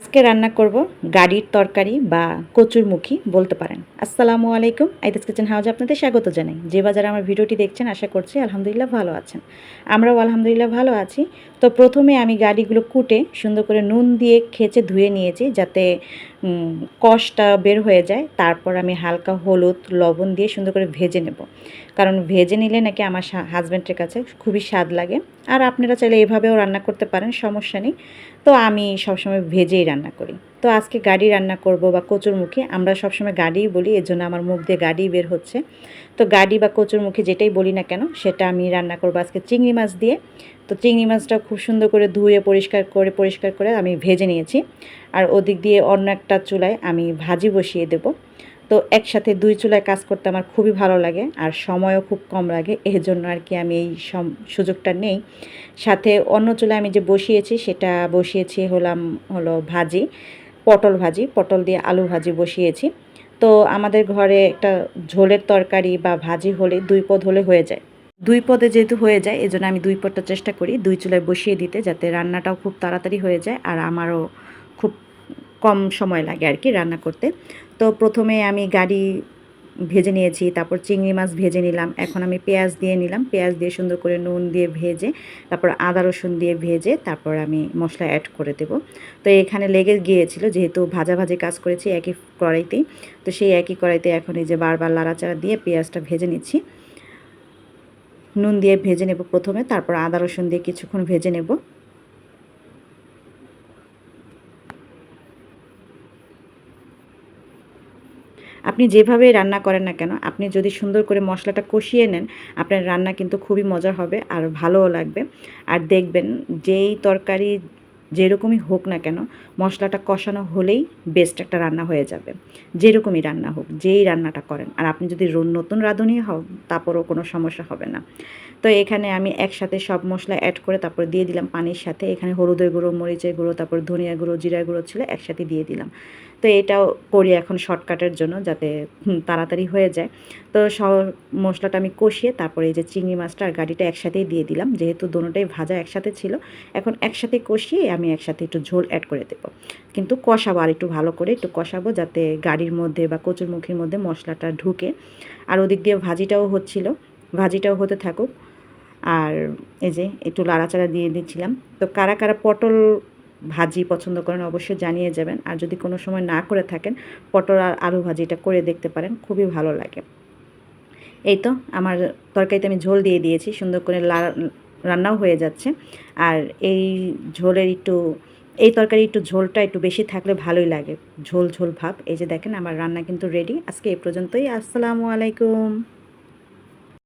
আজকে রান্না করব গাড়ির তরকারি বা কচুরমুখী বলতে পারেন। আসসালামু আলাইকুম আইদাস কিচেন হাউজে আপনাদের স্বাগত জানাই। যে বাজারে আমার ভিডিওটি দেখছেন, আশা করছি আলহামদুলিল্লাহ ভালো আছেন। আমরাও আলহামদুলিল্লাহ ভালো আছি। তো প্রথমে আমি গাড়িগুলো কুটে সুন্দর করে নুন দিয়ে খেচে ধুয়ে নিয়েছি যাতে কষটা বের হয়ে যায়। তারপর আমি হালকা হলুদ, লবণ দিয়ে সুন্দর করে ভেজে নেব। কারণ ভেজে নিলে নাকি আমার হাজব্যান্ডের কাছে খুবই স্বাদ লাগে। আর আপনারা চাইলে এভাবেও রান্না করতে পারেন, সমস্যা নেই। তো আমি সবসময় ভেজেই রান্না করি। তো আজকে গাড়ি রান্না করব বা কচুরমুখী, আমরা সবসময় গাড়িই বলি, এর জন্য আমার মুখ দিয়ে গাড়ি বের হচ্ছে। তো গাড়ি বা কচুর কচুরমুখী যেটাই বলি না কেন, সেটা আমি রান্না করব আজকে চিংড়ি মাছ দিয়ে। তো চিংড়ি মাছটা খুব সুন্দর করে ধুয়ে পরিষ্কার করে পরিষ্কার করে আমি ভেজে নিয়েছি। আর ওদিক দিয়ে অন্য একটা চুলায় আমি ভাজি বসিয়ে দেবো। তো একসাথে দুই চুলায় কাজ করতে আমার খুবই ভালো লাগে আর সময়ও খুব কম লাগে এর জন্য আর কি আমি এই সুযোগটা নেই। সাথে অন্য চুলায় আমি যে বসিয়েছি সেটা বসিয়েছি হলাম, হলো ভাজি, পটল ভাজি, পটল দিয়ে আলু ভাজি বসিয়েছি। তো আমাদের ঘরে একটা ঝোলের তরকারি বা ভাজি হলে দুই পদ হলে হয়ে যায়। দুই পদে যেহেতু হয়ে যায়, এজন্য আমি দুই পদটা চেষ্টা করি দুই চুলায় বসিয়ে দিতে যাতে রান্নাটাও খুব তাড়াতাড়ি হয়ে যায় আর আমারও কম সময় লাগে আর কি রান্না করতে। তো প্রথমে আমি গাড়ি ভেজে নিয়েছি, তারপর চিংড়ি মাছ ভেজে নিলাম, এখন আমি পেঁয়াজ দিয়ে নিলাম, পেঁয়াজ দিয়ে সুন্দর করে নুন দিয়ে ভেজে, তারপর আদা রসুন দিয়ে ভেজে, তারপর আমি মশলা অ্যাড করে দেব। তো এখানে লেগে গিয়েছিল, যেহেতু ভাজা ভাজি কাজ করেছি একই কড়াইতেই, তো সেই একই কড়াইতে এখন এই যে বারবার লাড়াচাড়া দিয়ে পেঁয়াজটা ভেজে নিচ্ছি। নুন দিয়ে ভেজে নেব প্রথমে, তারপর আদা রসুন দিয়ে কিছুক্ষণ ভেজে নেব। আপনি যেভাবে রান্না করেন না কেন, আপনি যদি সুন্দর করে মশলাটা কষিয়ে নেন, আপনার রান্না কিন্তু খুবই মজা হবে আর ভালোও লাগবে। আর দেখবেন যেই তরকারি যেরকমই হোক না কেন, মশলাটা কষানো হলেই বেস্ট একটা রান্না হয়ে যাবে। যেরকমই রান্না হোক, যেই রান্নাটা করেন। আর আপনি যদি নতুন রাঁধুনি হও, তারপরও কোনো সমস্যা হবে না। তো এখানে আমি একসাথে সব মশলা অ্যাড করে তারপর দিয়ে দিলাম পানির সাথে। এখানে হলুদের গুঁড়ো, মরিচের গুঁড়ো, তারপর ধনিয়া গুঁড়ো, জিরা গুঁড়ো ছিল, একসাথে দিয়ে দিলাম। তো এটাও করি এখন শর্টকাটের জন্য যাতে তাড়াতাড়ি হয়ে যায়। তো সব মশলাটা আমি কষিয়ে তারপরে এই যে চিংড়ি মাছটা আর গাড়িটা একসাথেই দিয়ে দিলাম। যেহেতু দোনোটাই ভাজা একসাথে ছিল, এখন একসাথে কষিয়ে আমি একসাথে একটু ঝোল অ্যাড করে দেবো। কিন্তু কষাবো আর একটু ভালো করে, একটু কষাবো যাতে গাড়ির মধ্যে বা কচুর কচুরমুখির মধ্যে মশলাটা ঢুকে। আর ওদিক দিয়ে ভাজিটাও হচ্ছিল, ভাজিটাও হতে থাকুক। আর এই যে একটু লাড়াচাড়া দিয়ে দিচ্ছিলাম। তো কারা কারা পটল ভাজি পছন্দ করেন অবশ্যই জানিয়ে যাবেন। আর যদি কোনো সময় না করে থাকেন, পটল আর আলু ভাজিটা করে দেখতে পারেন, খুবই ভালো লাগে। এই তো, আমার তরকারিতে আমি ঝোল দিয়ে দিয়েছি, সুন্দর করে রান্নাও হয়ে যাচ্ছে। আর এই ঝোলের একটু, এই তরকারি একটু ঝোলটা একটু বেশি থাকলে ভালোই লাগে, ঝোল ঝোল ভাব। এই যে দেখেন, আমার রান্না কিন্তু রেডি আজকে এই পর্যন্তই, আসসালামু আলাইকুম।